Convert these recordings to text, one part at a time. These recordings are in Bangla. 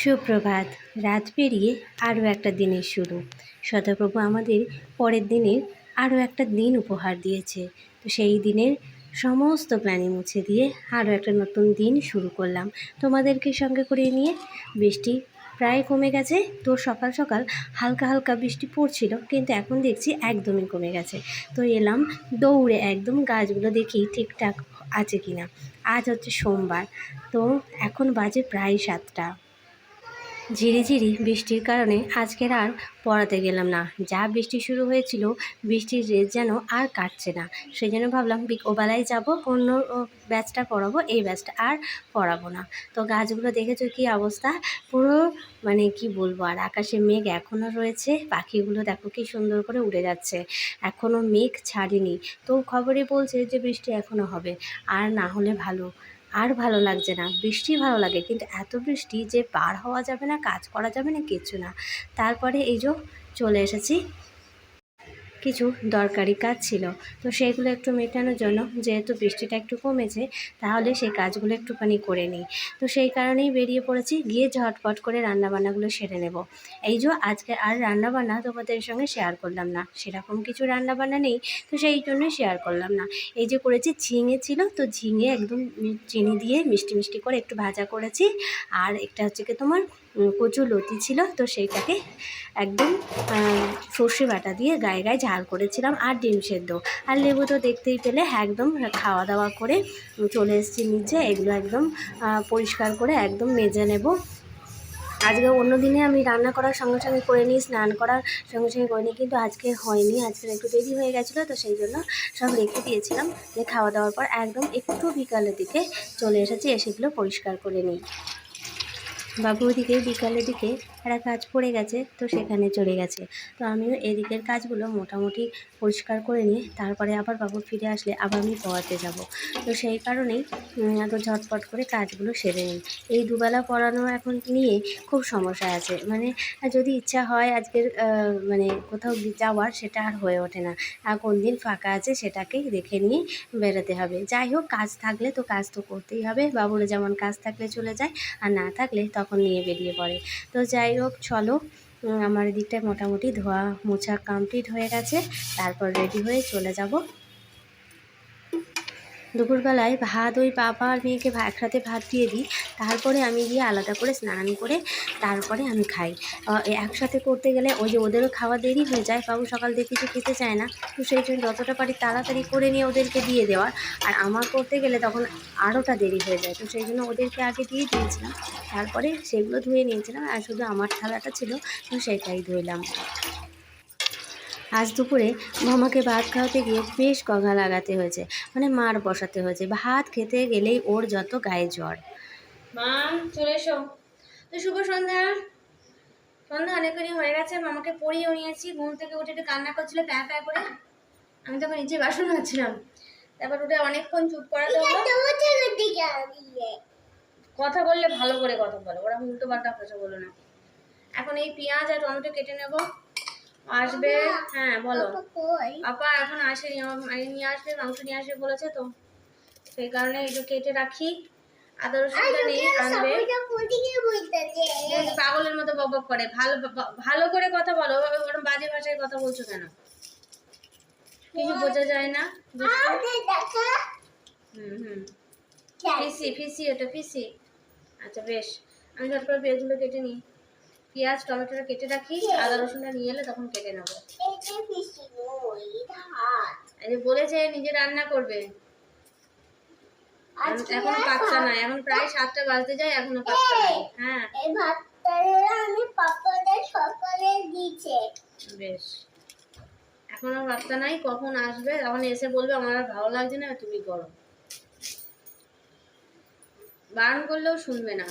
সুপ্রভাত। রাত পেরিয়ে আরও একটা দিনের শুরু। সদাপ্রভু আমাদের পরের দিনের আরও একটা দিন উপহার দিয়েছে। তো সেই দিনের সমস্ত প্ল্যানিং মুছে দিয়ে আরও একটা নতুন দিন শুরু করলাম। তোমাদেরকে সঙ্গে করে নিয়ে বৃষ্টি প্রায় কমে গেছে। তো সকাল সকাল হালকা হালকা বৃষ্টি পড়ছিল, কিন্তু এখন দেখছি একদমই কমে গেছে। তো এলাম দৌড়ে একদম গাছগুলো দেখি ঠিকঠাক আছে কিনা। আজ হচ্ছে সোমবার, তো এখন বাজে প্রায় সাতটা। ঝিরিঝিরি বৃষ্টির কারণে আজকের আর পড়াতে গেলাম না। যা বৃষ্টি শুরু হয়েছিল, বৃষ্টির রেস যেন আর কাটছে না। সেই জন্য ভাবলাম ওবেলায় যাব, অন্য ব্যাচটা পড়াবো, এই ব্যাচটা আর পড়াবো না। তো গাছগুলো দেখেছ কি অবস্থা? পুরো মানে কি বলব, আর আকাশে মেঘ এখনও রয়েছে, পাখিগুলো দেখো কি সুন্দর করে উড়ে যাচ্ছে। এখনও মেঘ ছাড়েনি। তো খবরে বলছে যে বৃষ্টি এখনও হবে, আর না হলে ভালো। আর ভালো লাগছে না। বৃষ্টি ভালো লাগে, কিন্তু এত বৃষ্টি যে পার হওয়া যাবে না, কাজ করা যাবে না কিছু না। তারপরে এই যে চলে এসেছি কিছু দরকারি কাজ ছিল। তো সেগুলো একটু মেটানোর জন্য যেহেতু বৃষ্টিটা একটু কমেছে, তাহলে সেই কাজগুলো একটুখানি করে নিই। তো সেই কারণেই বেরিয়ে পড়েছি, গিয়ে ঝটপট করে রান্নাবান্নাগুলো সেরে নেব। এই যে আজকে আর রান্নাবান্না তোমাদের সঙ্গে শেয়ার করলাম না, সেরকম কিছু রান্নাবান্না নেই, তো সেই জন্যই শেয়ার করলাম না। এই যে করেছি ঝিঙে ছিল, তো ঝিঙে একদম চিনি দিয়ে মিষ্টি মিষ্টি করে একটু ভাজা করেছি। আর একটা হচ্ছে কি তোমার কচু লতি ছিল, তো সেইটাকে একদম সর্ষে বাটা দিয়ে গায়ে গায়ে ঝাল করেছিলাম আর ডিম সেদ্ধ। আর লেবু তো দেখতেই পেলে একদম খাওয়া দাওয়া করে চলে এসেছি নিচে। এগুলো একদম পরিষ্কার করে একদম মেজে নেব। আজকে অন্য দিনে আমি রান্না করার সঙ্গে সঙ্গে করে নিই, স্নান করার সঙ্গে সঙ্গে করে নিই, কিন্তু আজকে হয়নি। আজকে একটু দেরি হয়ে গেছিল, তো সেই জন্য সব রেখে দিয়েছিলাম যে খাওয়া দাওয়ার পর একদম একটু বিকালের দিকে চলে এসেছি এসেগুলো পরিষ্কার করে নিই। বাবু ওদিকে বিকালের দিকে একটা কাজ পড়ে গেছে, তো সেখানে চলে গেছে। তো আমিও এদিকের কাজগুলো মোটামুটি পরিষ্কার করে নিয়ে তারপরে আবার বাবু ফিরে আসলে আবার আমি পড়াতে যাব। তো সেই কারণেই এত ঝটপট করে কাজগুলো সেরে নিই। এই দুবেলা পড়ানো এখন নিয়ে খুব সমস্যা আছে। মানে যদি ইচ্ছা হয় আজকের মানে কোথাও যাওয়ার, সেটা আর হয়ে ওঠে না। আর কোন দিন ফাঁকা আছে, সেটাকেই দেখে নিয়ে বেরোতে হবে। যাই হোক, কাজ থাকলে তো কাজ তো করতেই হবে। বাবুরা যেমন কাজ থাকলে চলে যায়, আর না থাকলে তখন নিয়ে বেরিয়ে পড়ে। তো যাই হোক, চলো আমার এদিকটায় মোটামুটি ধোয়া মোছা কমপ্লিট হয়ে গেছে। তারপর রেডি হয়ে চলে যাব। দুপুরবেলায় ভাত, ওই বাবা আর মেয়েকে একসাথে ভাত দিয়ে দিই। তারপরে আমি গিয়ে আলাদা করে স্নান করে তারপরে আমি খাই। একসাথে করতে গেলে ওই যে ওদেরও খাওয়া দেরি হয়ে যায়, বাবু সকাল থেকে কিছু খেতে চায় না। তো সেই জন্য যতটা পারি তাড়াতাড়ি করে নিয়ে ওদেরকে দিয়ে দেওয়ার। আর আমার করতে গেলে তখন আরোটা দেরি হয়ে যায়। তো সেই জন্য ওদেরকে আগে দিয়ে দিয়েছিলাম। তারপরে সেগুলো ধুয়ে নিয়েছিলাম। আর শুধু আমার থালাটা ছিল, তো সেটাই ধুইলাম। আজ দুপুরে মামাকে ভাত খাওয়াতে গিয়ে বেশ গঙ্গা লাগাতে হয়েছে। মানে মার বসাতে হয়েছে। ভাত খেতে গেলেই ওর যত গায়ে জ্বর। মা, চলে এসো। তো শুভ সন্ধ্যা। সন্ধ্যা অনেকক্ষণই হয়ে গেছে। মামাকে পড়িয়েও নিয়েছি। ঘুম থেকে উঠে একটু কান্না করছিল, প্যা প্যা করে। আমি তখন নিচে বাসন হচ্ছিলাম তারপর উঠে অনেকক্ষণ চুপ করাতে কথা বললে ভালো করে কথা বলো। ওরা উল্টো পাল্টা কথা বলো না। এখন এই পেঁয়াজ আর টমেটো কেটে নেব। আসবে? হ্যাঁ বলো। আপা এখন আসেনি নিয়ে আসবে মাংস নিয়ে আসবে বলেছে তো। সেই কারণে একটু কেটে রাখি। আদা রসুনটা নেই আনবে। পাগলের মতো বক বক করে। ভালো ভালো করে কথা বলো। ওরকম বাজে ভাষায় কথা বলছো কেন? কিছু বোঝা যায় না। হুম হুম। ফিসি ফিসি ওটা ফিসি। আচ্ছা বেশ। আমি ঝট করে পেঁয়াজগুলো কেটে নিই। পেঁয়াজ টমেটোটা কেটে রাখি আদা রসুনটা নিয়ে এলে তখন কেটে নেব। এই যে বলেছে নিজে রান্না করবে। এখনও পাত্তা নাই এখন প্রায় সাতটা বাজতে যায় এখনও নাই। হ্যাঁ। আমি পাপাদের সকালে দিচ্ছে বেশ। এখনও বার্তা নাই কখন আসবে? তখন এসে বলবে আমার আর ভালো লাগছে না তুমি করো। বারণ করলেও শুনবে না।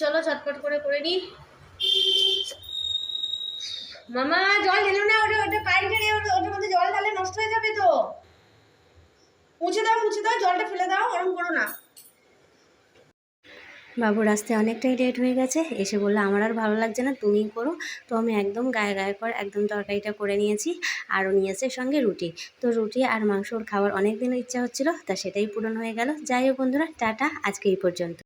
চলো চটপট করে করে নি মামা, জল ঢেলো না, ওটা ওটা কারেন্টের ওটার মধ্যে জল ঢালে নষ্ট হয়ে যাবে তো। মুছে দাও মুছে দাও, জলটা ফেলে দাও ওরকম করো না। বাবুর আসতে অনেকটাই লেট হয়ে গেছে। এসে বলল, আমার আর ভালো লাগছে না, তুমিই করো। তো আমি একদম গায়ে গায়ে করে একদম তরকারিটা করে নিয়েছি আরও নিয়েছে সঙ্গে রুটি। তো রুটি আর মাংস খাওয়ার অনেক দিনের ইচ্ছা হচ্ছিল, তা সেটাই পূরণ হয়ে গেল। যাই হোক বন্ধুরা, টাটা, আজকে এই পর্যন্ত।